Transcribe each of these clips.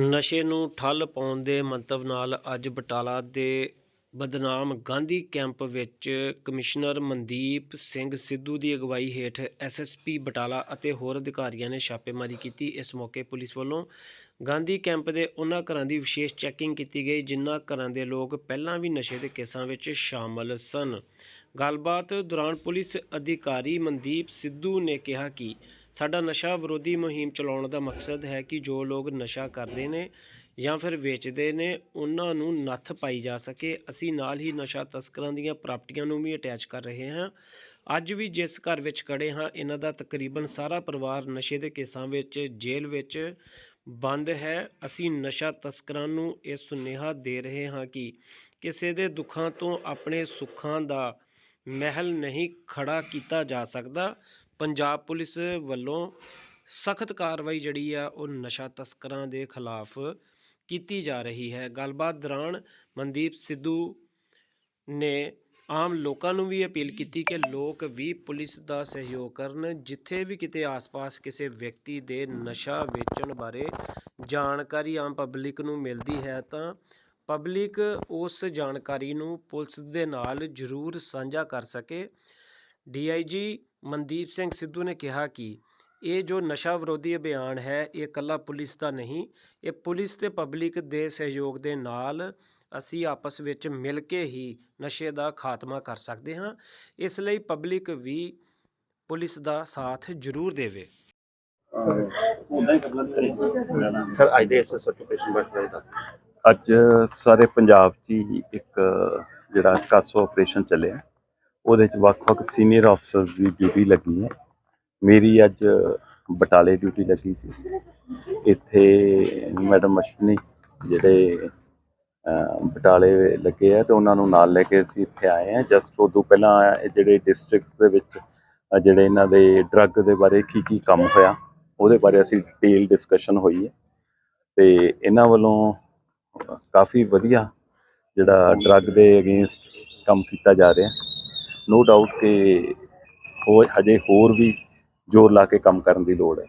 ਨਸ਼ੇ ਨੂੰ ਠੱਲ ਪਾਉਣ ਦੇ ਮੰਤਵ ਨਾਲ ਅੱਜ ਬਟਾਲਾ ਦੇ ਬਦਨਾਮ ਗਾਂਧੀ ਕੈਂਪ ਵਿੱਚ ਕਮਿਸ਼ਨਰ ਮਨਦੀਪ ਸਿੰਘ ਸਿੱਧੂ ਦੀ ਅਗਵਾਈ ਹੇਠ ਐਸਐਸਪੀ ਬਟਾਲਾ ਅਤੇ ਹੋਰ ਅਧਿਕਾਰੀਆਂ ਨੇ ਛਾਪੇਮਾਰੀ ਕੀਤੀ। ਇਸ ਮੌਕੇ ਪੁਲਿਸ ਵੱਲੋਂ ਗਾਂਧੀ ਕੈਂਪ ਦੇ ਉਹਨਾਂ ਘਰਾਂ ਦੀ ਵਿਸ਼ੇਸ਼ ਚੈਕਿੰਗ ਕੀਤੀ ਗਈ, ਜਿਨ੍ਹਾਂ ਘਰਾਂ ਦੇ ਲੋਕ ਪਹਿਲਾਂ ਵੀ ਨਸ਼ੇ ਦੇ ਕੇਸਾਂ ਵਿੱਚ ਸ਼ਾਮਲ ਸਨ। ਗੱਲਬਾਤ ਦੌਰਾਨ ਪੁਲਿਸ ਅਧਿਕਾਰੀ ਮਨਦੀਪ ਸਿੱਧੂ ਨੇ ਕਿਹਾ ਕਿ ਸਾਡਾ ਨਸ਼ਾ ਵਿਰੋਧੀ ਮੁਹਿੰਮ ਚਲਾਉਣ ਦਾ ਮਕਸਦ ਹੈ ਕਿ ਜੋ ਲੋਕ ਨਸ਼ਾ ਕਰਦੇ ਨੇ ਜਾਂ ਫਿਰ ਵੇਚਦੇ ਨੇ, ਉਹਨਾਂ ਨੂੰ ਨੱਥ ਪਾਈ ਜਾ ਸਕੇ। ਅਸੀਂ ਨਾਲ ਹੀ ਨਸ਼ਾ ਤਸਕਰਾਂ ਦੀਆਂ ਪ੍ਰਾਪਰਟੀਆਂ ਨੂੰ ਵੀ ਅਟੈਚ ਕਰ ਰਹੇ ਹਾਂ। ਅੱਜ ਵੀ ਜਿਸ ਘਰ ਵਿੱਚ ਖੜੇ ਹਾਂ, ਇਹਨਾਂ ਦਾ ਤਕਰੀਬਨ ਸਾਰਾ ਪਰਿਵਾਰ ਨਸ਼ੇ ਦੇ ਕੇਸਾਂ ਵਿੱਚ, ਜੇਲ੍ਹ ਵਿੱਚ ਬੰਦ ਹੈ। ਅਸੀਂ ਨਸ਼ਾ ਤਸਕਰਾਂ ਨੂੰ ਇਹ ਸੁਨੇਹਾ ਦੇ ਰਹੇ ਹਾਂ ਕਿ ਕਿਸੇ ਦੇ ਦੁੱਖਾਂ ਤੋਂ ਆਪਣੇ ਸੁੱਖਾਂ ਦਾ ਮਹਿਲ ਨਹੀਂ ਖੜਾ ਕੀਤਾ ਜਾ ਸਕਦਾ। ਪੰਜਾਬ ਪੁਲਿਸ ਵੱਲੋਂ ਸਖਤ ਕਾਰਵਾਈ ਜਿਹੜੀ ਆ, ਉਹ ਨਸ਼ਾ ਤਸਕਰਾਂ ਦੇ ਖਿਲਾਫ ਕੀਤੀ ਜਾ ਰਹੀ ਹੈ। ਗੱਲਬਾਤ ਦੌਰਾਨ ਮਨਦੀਪ ਸਿੱਧੂ ਨੇ ਆਮ ਲੋਕਾਂ ਨੂੰ ਵੀ ਅਪੀਲ ਕੀਤੀ ਕਿ ਲੋਕ ਵੀ ਪੁਲਿਸ ਦਾ ਸਹਿਯੋਗ ਕਰਨ, ਜਿੱਥੇ ਵੀ ਕਿਤੇ ਆਸ-ਪਾਸ ਕਿਸੇ ਵਿਅਕਤੀ ਦੇ ਨਸ਼ਾ ਵੇਚਣ ਬਾਰੇ ਜਾਣਕਾਰੀ ਆਮ ਪਬਲਿਕ ਨੂੰ ਮਿਲਦੀ ਹੈ, ਤਾਂ ਪਬਲਿਕ ਉਸ ਜਾਣਕਾਰੀ ਨੂੰ ਪੁਲਿਸ ਦੇ ਨਾਲ ਜ਼ਰੂਰ ਸਾਂਝਾ ਕਰ ਸਕੇ। ਡੀਆਈਜੀ ਮਨਦੀਪ ਸਿੰਘ ਸਿੱਧੂ ਨੇ ਕਿਹਾ ਕਿ ਇਹ ਜੋ ਨਸ਼ਾ ਵਿਰੋਧੀ ਅਭਿਆਨ ਹੈ ਇਹ ਇਕੱਲਾ ਪੁਲਿਸ ਦਾ ਨਹੀਂ ਇਹ ਪੁਲਿਸ ਤੇ ਪਬਲਿਕ ਦੇ ਸਹਿਯੋਗ ਦੇ ਨਾਲ ਅਸੀਂ ਆਪਸ ਵਿੱਚ ਮਿਲ ਕੇ ਹੀ ਨਸ਼ੇ ਦਾ ਖਾਤਮਾ ਕਰ ਸਕਦੇ ਹਾਂ। ਇਸ ਲਈ ਪਬਲਿਕ ਵੀ ਪੁਲਿਸ ਦਾ ਸਾਥ ਜ਼ਰੂਰ ਦੇਵੇ। ਸਰ ਅੱਜ ਦੇ ਇਸ ਸਰਟੀਫਿਕੇਸ਼ਨ ਬਾਰੇ ਦਾ ਅੱਜ ਸਾਰੇ ਪੰਜਾਬ 'ਚ ਹੀ ਇੱਕ ਜਿਹੜਾ ਕਾਸੋ ਆਪਰੇਸ਼ਨ ਚੱਲਿਆ। ਉਹਦੇ 'ਚ ਵੱਖ-ਵੱਖ ਸੀਨੀਅਰ ਅਫਸਰਸ ਦੀ ਡਿਊਟੀ ਲੱਗੀ ਹੈ। ਮੇਰੀ ਅੱਜ ਬਟਾਲੇ ਡਿਊਟੀ ਲੱਗੀ ਸੀ। ਇੱਥੇ ਮੈਡਮ ਅਸ਼ਵਨੀ ਜਿਹੜੇ ਬਟਾਲੇ ਲੱਗੇ ਆ ਤੇ ਉਹਨਾਂ ਨੂੰ ਨਾਲ ਲੈ ਕੇ ਅਸੀਂ ਇੱਥੇ ਆਏ ਆ ਜਸਟ ਉਦੋਂ ਪਹਿਲਾਂ ਇਹ ਜਿਹੜੇ ਡਿਸਟ੍ਰਿਕਟਸ ਦੇ ਵਿੱਚ ਜਿਹੜੇ ਇਹਨਾਂ ਦੇ ਡਰੱਗ ਦੇ ਬਾਰੇ ਕੀ ਕੀ ਕੰਮ ਹੋਇਆ, ਉਹਦੇ ਬਾਰੇ ਅਸੀਂ ਡਿਟੇਲ ਡਿਸਕਸ਼ਨ ਹੋਈ ਹੈ। ਤੇ ਇਹਨਾਂ ਵੱਲੋਂ ਕਾਫੀ ਵਧੀਆ ਜਿਹੜਾ ਡਰੱਗ ਦੇ ਅਗੇਂਸਟ ਕੰਮ ਕੀਤਾ ਜਾ ਰਿਹਾ। ਨੋ ਡਾਊਟ ਕਿ ਉਹ ਹਜੇ ਹੋਰ ਵੀ ਜ਼ੋਰ ਲਾ ਕੇ ਕੰਮ ਕਰਨ ਦੀ ਲੋੜ ਹੈ।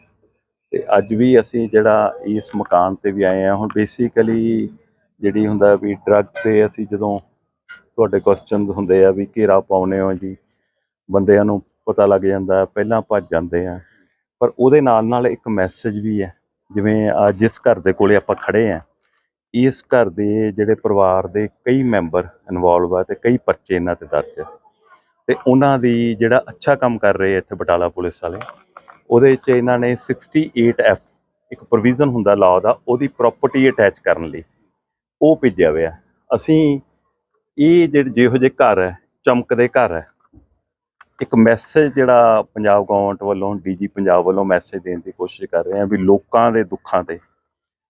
ਤੇ ਅੱਜ ਵੀ ਅਸੀਂ ਜਿਹੜਾ ਇਸ ਮਕਾਨ ਤੇ ਵੀ ਆਏ ਆ ਹੁਣ ਬੇਸਿਕਲੀ ਜਿਹੜੀ ਹੁੰਦਾ ਵੀ ਡਰੱਗ ਤੇ ਅਸੀਂ ਜਦੋਂ ਤੁਹਾਡੇ ਕੁਐਸਚਨਸ ਹੁੰਦੇ ਆ ਵੀ ਘੇਰਾ ਪਾਉਨੇ ਹੋ ਜੀ, ਬੰਦਿਆਂ ਨੂੰ ਪਤਾ ਲੱਗ ਜਾਂਦਾ, ਪਹਿਲਾਂ ਭੱਜ ਜਾਂਦੇ ਆ। ਪਰ ਉਹਦੇ ਨਾਲ ਨਾਲ ਇੱਕ ਮੈਸੇਜ ਵੀ ਹੈ, ਜਿਵੇਂ ਆ ਜਿਸ ਘਰ ਦੇ ਕੋਲੇ ਆਪਾਂ ਖੜੇ ਆ, ਇਸ ਘਰ ਦੇ ਜਿਹੜੇ ਪਰਿਵਾਰ ਦੇ ਕਈ ਮੈਂਬਰ ਇਨਵੋਲਵ ਆ ਤੇ ਕਈ ਪਰਚੇ ਇਹਨਾਂ ਤੇ ਦਰਜ ਹੈ ਤੇ ਉਹਨਾਂ ਦੀ ਜਿਹੜਾ ਅੱਛਾ ਕੰਮ ਕਰ ਰਹੇ ਇੱਥੇ ਬਟਾਲਾ ਪੁਲਿਸ ਵਾਲੇ, ਉਹਦੇ ਵਿੱਚ ਇਹਨਾਂ ਨੇ 68F ਇੱਕ ਪ੍ਰੋਵੀਜ਼ਨ ਹੁੰਦਾ ਲਾਅ ਦਾ, ਉਹਦੀ ਪ੍ਰਾਪਰਟੀ ਅਟੈਚ ਕਰਨ ਲਈ ਉਹ ਭੇਜਿਆ ਹੋਇਆ। ਅਸੀਂ ਇਹ ਜਿਹੜੇ ਜਿਹੋ ਜਿਹੇ ਘਰ ਹੈ ਚਮਕਦੇ ਘਰ ਹੈ, ਇੱਕ ਮੈਸੇਜ ਜਿਹੜਾ ਪੰਜਾਬ ਗਵਰਨਮੈਂਟ ਵੱਲੋਂ ਡੀਜੀ ਪੰਜਾਬ ਵੱਲੋਂ ਮੈਸੇਜ ਦੇਣ ਦੀ ਕੋਸ਼ਿਸ਼ ਕਰ ਰਹੇ ਆ ਵੀ ਲੋਕਾਂ ਦੇ ਦੁੱਖਾਂ ਤੇ,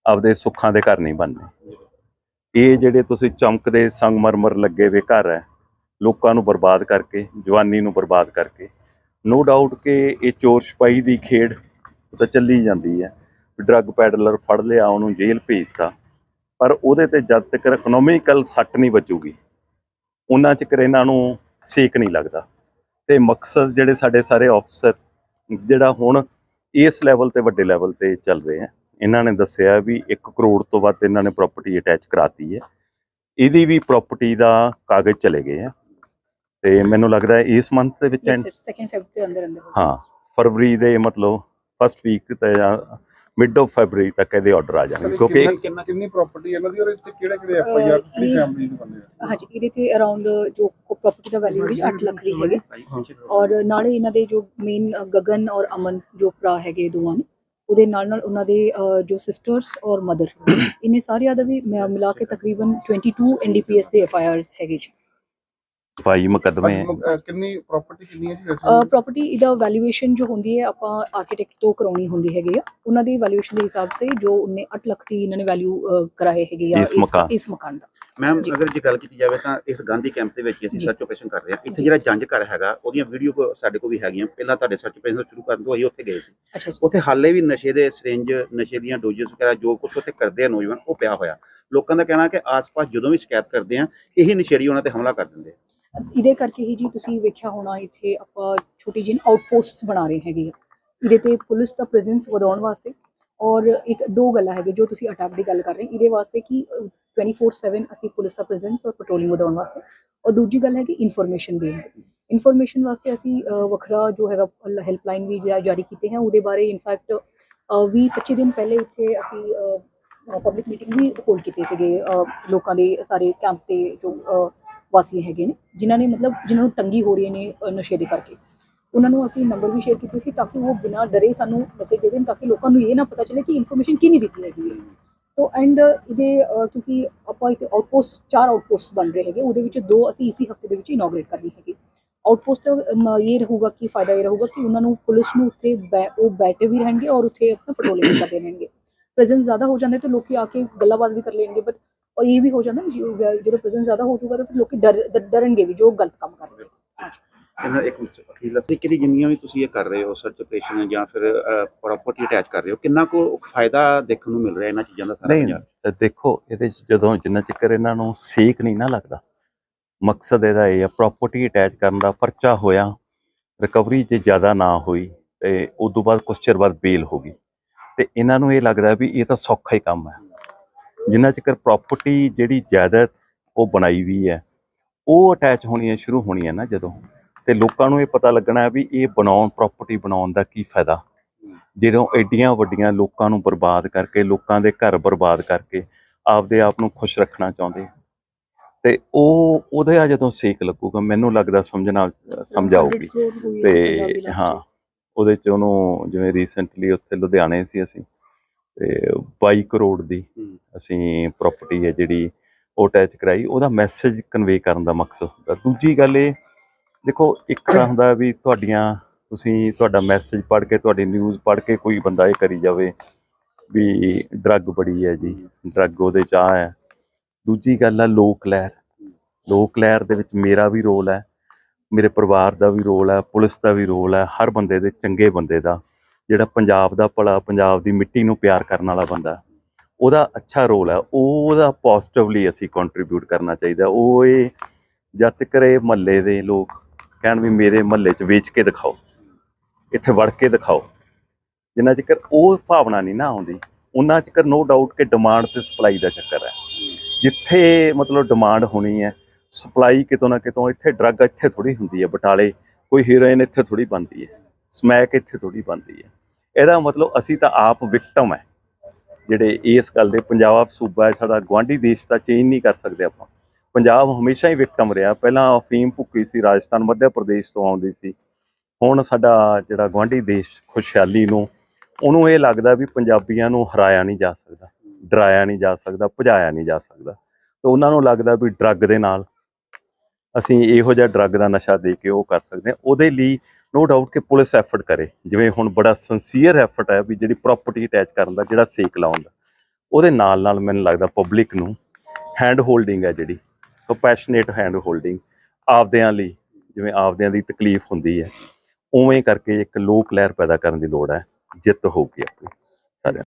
ਆਪਦੇ ਸੁੱਖਾਂ ਦੇ ਘਰ ਨਹੀਂ ਬਣਨੇ। ਇਹ ਜਿਹੜੇ ਤੁਸੀਂ ਚਮਕਦੇ ਸੰਗਮਰਮਰ ਲੱਗੇ ਵੇ ਘਰ ਹੈ ਲੋਕਾਂ ਨੂੰ ਬਰਬਾਦ ਕਰਕੇ, ਜਵਾਨੀ ਨੂੰ ਬਰਬਾਦ ਕਰਕੇ। ਨੋ ਡਾਊਟ ਕਿ ਇਹ ਚੋਰ ਛਪਾਈ ਦੀ ਖੇਡ ਤਾਂ ਚੱਲੀ ਜਾਂਦੀ ਹੈ। ਡਰੱਗ ਪੈਡਲਰ ਫੜ ਲਿਆ, ਉਹਨੂੰ ਜੇਲ੍ਹ ਭੇਜਤਾ। ਪਰ ਉਹਦੇ ਤੇ ਜਦ ਤੱਕ ਇਕਨੋਮਿਕਲ ਸੱਟ ਨਹੀਂ ਵੱਜੂਗੀ, ਉਹਨਾਂ ਚਿਰ ਇਹਨਾਂ ਨੂੰ ਸੇਕ ਨਹੀਂ ਲੱਗਦਾ। ਤੇ ਮਕਸਦ ਜਿਹੜੇ ਸਾਡੇ ਸਾਰੇ ਅਫਸਰ ਜਿਹੜਾ ਹੁਣ ਇਸ ਲੈਵਲ ਤੇ ਵੱਡੇ ਲੈਵਲ ਤੇ ਚੱਲ ਰਹੇ ਆ ਇਹਨਾਂ ਨੇ ਦੱਸਿਆ ਵੀ 1 ਕਰੋੜ ਤੋਂ ਵੱਧ ਇਹਨਾਂ ਨੇ ਪ੍ਰਾਪਰਟੀ ਅਟੈਚ ਕਰਾਤੀ ਹੈ। ਇਹਦੀ ਵੀ ਪ੍ਰਾਪਰਟੀ ਦਾ ਕਾਗਜ਼ ਚਲੇ ਗਏ ਆ ਤੇ ਮੈਨੂੰ ਲੱਗਦਾ ਹੈ ਇਸ ਮੰਥ ਦੇ ਵਿੱਚ ਸਰ ਸੈਕੰਡ ਫੈਬ ਦੇ ਅੰਦਰ ਅੰਦਰ ਹਾਂ ਫਰਵਰੀ ਦੇ ਮਤਲਬ ਫਸਟ ਵੀਕ ਤੇ ਜਾਂ ਮਿਡ ਆਫ ਫੈਬਰੀ ਤੱਕ ਇਹਦੇ ਆਰਡਰ ਆ ਜਾਣਗੇ ਕਿਉਂਕਿ ਕਿੰਨਾ ਕਿੰਨਾ ਕਿੰਨੀ ਪ੍ਰਾਪਰਟੀ ਇਹਨਾਂ ਦੀ ਔਰ ਇੱਥੇ ਕਿਹੜੇ ਕਿਹੜੇ ਐਫ ਆਈ ਆਰ ਕਿਹੜੀ ਫੈਮਿਲੀ ਦੇ ਬੰਦੇ ਆ? ਹਾਂਜੀ ਇਹਦੇ ਤੇ ਅਰਾਊਂਡ ਜੋ ਪ੍ਰਾਪਰਟੀ ਦਾ ਵੈਲਿਊ ਹੈ 8 ਲੱਖ ਦੀ ਹੈਗੇ। ਔਰ ਨਾਲੇ ਇਹਨਾਂ ਦੇ ਜੋ ਮੇਨ ਗਗਨ ਔਰ ਅਮਨ ਜੋ ਭਰਾ ਹੈਗੇ ਦੋਵਾਂ ਨੇ ਉਹਦੇ ਨਾਲ ਨਾਲ ਉਹਨਾਂ ਦੇ ਜੋ ਸਿਸਟਰਸ ਔਰ ਮਦਰ ਇਹਨੇ ਸਾਰਿਆਂ ਦਾ ਵੀ ਮਿਲਾ ਕੇ ਤਕਰੀਬਨ 22 ਐਨਡੀਪੀਐਸ ਦੇ ਐਫ ਆਈ ਆਰਸ ਹੈਗੇ ਜੀ। ਭਾਈ ਮੁਕੱਦਮੇ। ਅਹ ਕਿੰਨੀ ਪ੍ਰਾਪਰਟੀ ਕਿੰਨੀ ਹੈ ਜੀ ਵੈਸੇ? ਪ੍ਰਾਪਰਟੀ ਇਹਦਾ ਵੈਲਿਊਏਸ਼ਨ ਜੋ ਹੁੰਦੀ ਹੈ ਆਪਾਂ ਆਰਕੀਟੈਕਟ ਤੋਂ ਕਰਾਉਣੀ ਹੁੰਦੀ ਹੈਗੀ ਆ ਉਹਨਾਂ ਦੀ ਵੈਲਿਊਏਸ਼ਨ ਦੇ ਹਿਸਾਬ ਸੇ ਜੋ ਉਹਨੇ 8 ਲੱਖ ਦੀ ਇਹਨਾਂ ਨੇ ਵੈਲਿਊ ਕਰਾਏ ਹੈਗੇ ਆ ਇਸ ਮਕਾਨ। ਇਸ ਮਕਾਨ ਦਾ ਮੈਮ ਜੀ। ਅਗਰ ਜੇ ਗੱਲ ਕੀਤੀ ਜਾਵੇ ਤਾਂ ਇਸ ਗਾਂਧੀ ਕੈਂਪ ਦੇ ਵਿੱਚ ਅਸੀਂ ਜੀ। ਸਰਚ ਆਪਰੇਸ਼ਨ ਕਰ ਰਹੇ ਹਾਂ ਇੱਥੇ ਜੀ। ਜਿਹੜਾ ਜੰਜ ਘਰ ਹੈਗਾ ਉਹਦੀਆਂ ਵੀਡੀਓ ਸਾਡੇ ਕੋਲ ਵੀ ਹੈਗੀਆਂ ਪਹਿਲਾਂ ਤੁਹਾਡੇ ਸਰਚ ਆਪਰੇਸ਼ਨ ਸ਼ੁਰੂ ਕਰਨ ਤੋਂ ਅਸੀਂ ਉੱਥੇ ਗਏ ਸੀ ਅੱਛਾ ਜੀ ਉੱਥੇ ਹਾਲੇ ਵੀ ਨਸ਼ੇ ਦੇ ਸਿਰਿੰਜ ਨਸ਼ੇ ਦੀਆਂ ਡੋਜ਼ਸ ਵਗੈਰਾ ਜੋ ਕੁਝ ਉੱਥੇ ਕਰਦੇ ਆ ਨੌਜਵਾਨ ਉਹ ਪਿਆ ਹੋਇਆ ਲੋਕਾਂ ਦਾ ਕਹਿਣਾ ਕਿ ਆਸ-ਪਾਸ ਜਦੋਂ ਵੀ ਸ਼ਿਕਾਇਤ ਕਰਦੇ ਆ ਇਹੀ ਨਸ਼ੇੜੀ ਉਹਨਾਂ ਤੇ ਹਮਲਾ ਕਰ ਦਿੰਦੇ ਆ ਇਹਦੇ ਕਰਕੇ ਹੀ ਜੀ ਤੁਸੀਂ ਵੇਖਿਆ ਹੋਣਾ ਇੱਥੇ ਆਪਾਂ ਛੋਟੀ ਜਿਹੀ ਆਊਟਪੋਸਟਸ ਬਣਾ ਰਹੇ ਹੈਗੇ ਆ। ਇਹਦੇ ਤੇ ਪੁਲਿਸ ਦਾ ਪ੍ਰੈਜ਼ੈਂਸ ਵਧਾਉਣ ਵਾਸਤੇ ਔਰ ਇੱਕ ਦੋ ਗੱਲਾਂ ਹੈਗੇ ਜੋ ਤੁਸੀਂ ਅਟੈਕ ਦੀ ਗੱਲ ਕਰ ਰਹੇ ਇਹਦੇ ਵਾਸਤੇ ਕਿ ਅਹ, 24/7 ਅਸੀਂ ਪੁਲਿਸ ਦਾ ਪ੍ਰੈਜ਼ੈਂਸ ਔਰ ਪੈਟਰੋਲਿੰਗ ਵਧਾਉਣ ਵਾਸਤੇ ਔਰ ਦੂਜੀ ਗੱਲ ਹੈ ਕਿ ਇਨਫੋਰਮੇਸ਼ਨ ਦੇਣ। ਇਨਫੋਰਮੇਸ਼ਨ ਵਾਸਤੇ ਅਸੀਂ ਵੱਖਰਾ ਜੋ ਹੈਗਾ ਹੈਲਪਲਾਈਨ ਵੀ ਜਾਰੀ ਕੀਤੇ ਹੈ। ਉਹਦੇ ਬਾਰੇ ਇਨਫੈਕਟ 20 25 ਦਿਨ ਪਹਿਲੇ ਇੱਥੇ ਅਸੀਂ ਪਬਲਿਕ ਮੀਟਿੰਗ ਵੀ ਹੋਲਡ ਕੀਤੀ ਸੀਗੇ। ਲੋਕਾਂ ਦੇ ਸਾਰੇ ਕੈਂਪ ਤੇ ਜੋ ਵਾਸੀ ਹੈਗੇ ਨੇ, ਜਿਨ੍ਹਾਂ ਨੇ ਮਤਲਬ ਜਿਨ੍ਹਾਂ ਨੂੰ ਤੰਗੀ ਹੋ ਰਹੀ ਨੇ ਨਸ਼ੇ ਦੇ ਕਰਕੇ। ਉਹਨਾਂ ਨੂੰ ਅਸੀਂ ਨੰਬਰ ਵੀ ਸ਼ੇਅਰ ਕੀਤੇ ਸੀ ਤਾਂ ਕਿ ਉਹ ਬਿਨਾਂ ਡਰੇ ਸਾਨੂੰ ਮੈਸੇਜ ਦੇ ਦੇਣ ਤਾਂ ਕਿ ਲੋਕਾਂ ਨੂੰ ਇਹ ਨਾ ਪਤਾ ਚੱਲੇ ਕਿ ਇਨਫੋਰਮੇਸ਼ਨ ਕੀ ਦਿੱਤੀ ਹੈਗੀ ਹੈ। ਤੋ ਐਂਡ ਇਹਦੇ ਕਿਉਂਕਿ ਆਪਾਂ ਇੱਕ ਆਊਟਪੋਸਟ ਚਾਰ ਆਊਟਪੋਸਟ ਬਣ ਰਹੇ ਹੈਗੇ, ਉਹਦੇ ਵਿੱਚ ਦੋ ਅਸੀਂ ਇਸੇ ਹਫ਼ਤੇ ਦੇ ਵਿੱਚ ਇਨੋਗ੍ਰੇਟ ਕਰਨੀ ਹੈਗੀ। ਆਊਟਪੋਸਟ ਇਹ ਰਹੂਗਾ ਕਿ ਫਾਇਦਾ ਇਹ ਰਹੂਗਾ ਕਿ ਉਹਨਾਂ ਨੂੰ ਪੁਲਿਸ ਨੂੰ ਉੱਥੇ ਉਹ ਬੈਠੇ ਵੀ ਰਹਿਣਗੇ ਔਰ ਉੱਥੇ ਆਪਣਾ ਪੈਟਰੋਲਿੰਗ ਵੀ ਕਰਦੇ ਰਹਿਣਗੇ। ਪ੍ਰੈਜ਼ੈਂਸ ਜ਼ਿਆਦਾ ਹੋ ਜਾਂਦੇ ਤੇ ਲੋਕੀ ਆ ਕੇ ਗੱਲਾਂਬਾਤ ਵੀ ਕਰ ਲੈਣਗੇ ਬਟ ਔਰ ਇਹ ਵੀ ਹੋ ਜਾਂਦਾ ਜਦੋਂ ਪ੍ਰੈਜ਼ੈਂਸ ਜ਼ਿਆਦਾ ਹੋ ਜਾਊਗਾ ਤਾਂ ਫਿਰ ਲੋਕੀ ਡਰ ਡਰਨਗੇ ਵੀ ਜੋ ਗਲਤ ਕੰਮ ਕਰ ਰਹੇ ਇਹਨਾਂ ਇੱਕ ਅਖੀਰਲਾ ਤਰੀਕੇ ਦੀ ਜਿੰਨੀਆਂ ਵੀ ਤੁਸੀਂ ਇਹ ਕਰ ਰਹੇ ਹੋ ਸਰਚ ਆਪਰੇਸ਼ਨ ਜਾਂ ਫਿਰ ਪ੍ਰਾਪਰਟੀ ਅਟੈਚ ਕਰ ਰਹੇ ਹੋ ਕਿੰਨਾ ਕੁ ਫਾਇਦਾ ਦੇਖਣ ਨੂੰ ਮਿਲ ਰਿਹਾ ਇਹਨਾਂ ਚੀਜ਼ਾਂ ਦਾ ਸਾਰਾ ਨਹੀਂ ਦੇਖੋ ਇਹਦੇ ਜਦੋਂ ਜਿੰਨਾ ਚਿਰ ਇਹਨਾਂ ਨੂੰ ਸੇਕ ਨਹੀਂ ਨਾ ਲੱਗਦਾ ਮਕਸਦ ਇਹਦਾ ਇਹ ਆ ਪ੍ਰਾਪਰਟੀ ਅਟੈਚ ਕਰਨ ਦਾ ਪਰਚਾ ਹੋਇਆ ਰਿਕਵਰੀ ਜੇ ਜ਼ਿਆਦਾ ਨਾ ਹੋਈ ਤੇ ਉਸ ਤੋਂ ਬਾਅਦ ਕੁਛ ਚਿਰ ਬਾਅਦ ਬੇਲ ਹੋ ਗਈ। ਤੇ ਇਹਨਾਂ ਨੂੰ ਇਹ ਲੱਗਦਾ ਵੀ ਇਹ ਤਾਂ ਸੌਖਾ ਹੀ ਕੰਮ ਹੈ। ਜਿੰਨਾ ਚਿਰ ਪ੍ਰਾਪਰਟੀ ਜਿਹੜੀ ਜਾਇਦਾਦ ਉਹ ਬਣਾਈ ਵੀ ਹੈ ਉਹ ਅਟੈਚ ਹੋਣੀਆਂ ਸ਼ੁਰੂ ਹੋਣੀਆਂ ਨਾ ਜਦੋਂ ਤੇ ਲੋਕਾਂ ਨੂੰ ਇਹ ਪਤਾ ਲੱਗਣਾ ਹੈ ਵੀ ਇਹ ਬਣਾਉਣ ਪ੍ਰਾਪਰਟੀ ਬਣਾਉਣ ਦਾ ਕੀ ਫਾਇਦਾ ਜਦੋਂ ਐਡੀਆਂ ਵੱਡੀਆਂ ਲੋਕਾਂ ਨੂੰ ਬਰਬਾਦ ਕਰਕੇ ਲੋਕਾਂ ਦੇ ਘਰ ਬਰਬਾਦ ਕਰਕੇ ਆਪਦੇ ਆਪ ਨੂੰ ਖੁਸ਼ ਰੱਖਣਾ ਚਾਹੁੰਦੇ। ਤੇ ਉਹ ਉਹਦੇ ਆ ਜਦੋਂ ਸੇਕ ਲੱਗੂਗਾ ਮੈਨੂੰ ਲੱਗਦਾ ਸਮਝਣਾ ਸਮਝ ਆਊਗੀ ਤੇ ਹਾਂ ਉਹਦੇ ਚ ਉਹਨੂੰ ਜਿਵੇਂ ਰੀਸੈਂਟਲੀ ਉੱਥੇ ਲੁਧਿਆਣੇ ਸੀ ਅਸੀਂ ਤੇ 22 ਕਰੋੜ ਦੀ। ਅਸੀਂ ਪ੍ਰਾਪਰਟੀ ਹੈ ਜਿਹੜੀ ਉਹ ਅਟੈਚ ਕਰਾਈ। ਉਹਦਾ ਮੈਸੇਜ ਕਨਵੇ ਕਰਨ ਦਾ ਮਕਸਦ ਹੁੰਦਾ। ਦੂਜੀ ਗੱਲ ਇਹ ਦੇਖੋ ਇੱਕ ਤਾਂ ਹੁੰਦਾ ਵੀ ਤੁਹਾਡੀਆਂ ਤੁਸੀਂ ਤੁਹਾਡਾ ਮੈਸੇਜ ਪੜ੍ਹ ਕੇ ਤੁਹਾਡੀ ਨਿਊਜ਼ ਪੜ੍ਹ ਕੇ ਕੋਈ ਬੰਦਾ ਇਹ ਕਰੀ ਜਾਵੇ ਵੀ ਡਰੱਗ ਬੜੀ ਹੈ ਜੀ ਡਰੱਗ ਉਹਦੇ ਚ ਆ ਹੈ। ਦੂਜੀ ਗੱਲ ਆ ਲੋਕ ਲਹਿਰ। ਲੋਕ ਲਹਿਰ ਦੇ ਵਿੱਚ ਮੇਰਾ ਵੀ ਰੋਲ ਹੈ ਮੇਰੇ ਪਰਿਵਾਰ ਦਾ ਵੀ ਰੋਲ ਹੈ ਪੁਲਿਸ ਦਾ ਵੀ ਰੋਲ ਹੈ ਹਰ ਬੰਦੇ ਦੇ ਚੰਗੇ ਬੰਦੇ ਦਾ। ਜਿਹੜਾ ਪੰਜਾਬ ਦਾ ਭਲਾ, ਪੰਜਾਬ ਦੀ ਮਿੱਟੀ ਨੂੰ ਪਿਆਰ ਕਰਨ ਵਾਲਾ ਬੰਦਾ ਉਹਦਾ ਅੱਛਾ ਰੋਲ ਹੈ, ਉਹਦਾ ਪੋਜ਼ਿਟਿਵਲੀ ਅਸੀਂ ਕੰਟਰੀਬਿਊਟ ਕਰਨਾ ਚਾਹੀਦਾ ਉਹ ਇਹ ਜਦ ਤੱਕ ਇਹ ਮਹੱਲੇ ਦੇ ਲੋਕ ਕਹਿਣ ਵੀ ਮੇਰੇ ਮਹੱਲੇ 'ਚ ਵੇਚ ਕੇ ਦਿਖਾਓ, ਇੱਥੇ ਵੜ ਕੇ ਦਿਖਾਓ, ਜਿੰਨਾ ਚਿਰ ਉਹ ਭਾਵਨਾ ਨਹੀਂ ਨਾ ਆਉਂਦੀ, ਉਹਨਾਂ ਚਿਰ ਨੋ ਡਾਊਟ ਕਿ ਡਿਮਾਂਡ ਤੇ ਸਪਲਾਈ ਦਾ ਚੱਕਰ ਹੈ। ਜਿੱਥੇ ਮਤਲਬ ਡਿਮਾਂਡ ਹੋਣੀ ਹੈ ਸਪਲਾਈ ਕਿਤੋਂ ਨਾ ਕਿਤੋਂ ਇੱਥੇ ਡਰੱਗ ਇੱਥੇ ਥੋੜੀ ਹੁੰਦੀ ਹੈ, ਬਟਾਲੇ ਕੋਈ ਹੀਰੋਇਨ ਇੱਥੇ ਥੋੜੀ ਬਣਦੀ ਹੈ ਸਮੈਕ ਇੱਥੇ ਥੋੜੀ ਬਣਦੀ ਹੈ। ਇਹਦਾ ਮਤਲਬ ਅਸੀਂ ਤਾਂ ਆਪ ਵਿਕਟਮ ਹੈ। ਜਿਹੜੇ ਇਸ ਗੱਲ ਦੇ ਪੰਜਾਬ ਸੂਬਾ ਹੈ, ਸਾਡਾ ਗਵਾਂਢੀ ਦੇਸ਼ ਦਾ ਚੇਂਜ ਨਹੀਂ ਕਰ ਸਕਦੇ ਆਪਾਂ। ਪੰਜਾਬ ਹਮੇਸ਼ਾ ਹੀ ਵਿਕਟਮ ਰਿਹਾ। ਪਹਿਲਾਂ ਅਫੀਮ ਭੁੱਕੀ ਸੀ, ਰਾਜਸਥਾਨ, ਮੱਧ ਪ੍ਰਦੇਸ਼ ਤੋਂ ਆਉਂਦੀ ਸੀ। ਹੁਣ ਸਾਡਾ ਜਿਹੜਾ ਗਵਾਂਢੀ ਦੇਸ਼ ਖੁਸ਼ਹਾਲੀ ਨੂੰ, ਉਹਨੂੰ ਇਹ ਲੱਗਦਾ ਵੀ ਪੰਜਾਬੀਆਂ ਨੂੰ ਹਰਾਇਆ ਨਹੀਂ ਜਾ ਸਕਦਾ, ਡਰਾਇਆ ਨਹੀਂ ਜਾ ਸਕਦਾ, ਭਜਾਇਆ ਨਹੀਂ ਜਾ ਸਕਦਾ। ਤੇ ਉਹਨਾਂ ਨੂੰ ਲੱਗਦਾ ਵੀ ਡਰੱਗ ਦੇ ਨਾਲ ਅਸੀਂ ਇਹੋ ਜਿਹਾ ਡਰੱਗ ਦਾ ਨਸ਼ਾ ਦੇ ਕੇ ਉਹ ਕਰ ਸਕਦੇ ਹਾਂ। ਉਹਦੇ ਲਈ ਨੋ ਡਾਊਟ ਕਿ ਪੁਲਿਸ ਐਫਰਟ ਕਰੇ। ਜਿਵੇਂ ਹੁਣ ਬੜਾ ਸਿੰਸੀਅਰ ਐਫਰਟ ਹੈ ਵੀ ਜਿਹੜੀ ਪ੍ਰਾਪਰਟੀ ਅਟੈਚ ਕਰਨ ਦਾ, ਜਿਹੜਾ ਸੇਕ ਲਾਉਣ ਦਾ। ਉਹਦੇ ਨਾਲ ਨਾਲ ਮੈਨੂੰ ਲੱਗਦਾ ਪਬਲਿਕ ਨੂੰ ਹੈਂਡ ਹੋਲਡਿੰਗ ਹੈ ਜਿਹੜੀ। ਕੰਪੈਸ਼ਨੇਟ ਹੈਂਡ ਹੋਲਡਿੰਗ ਆਪਦਿਆਂ ਲਈ, ਜਿਵੇਂ ਆਪਦਿਆਂ ਦੀ ਤਕਲੀਫ ਹੁੰਦੀ ਹੈ, ਉਵੇਂ ਕਰਕੇ ਇੱਕ ਲੋਕ ਲਹਿਰ ਪੈਦਾ ਕਰਨ ਦੀ ਲੋੜ ਹੈ, ਜਿੱਤ ਹੋਊਗੀ ਆਪਣੀ।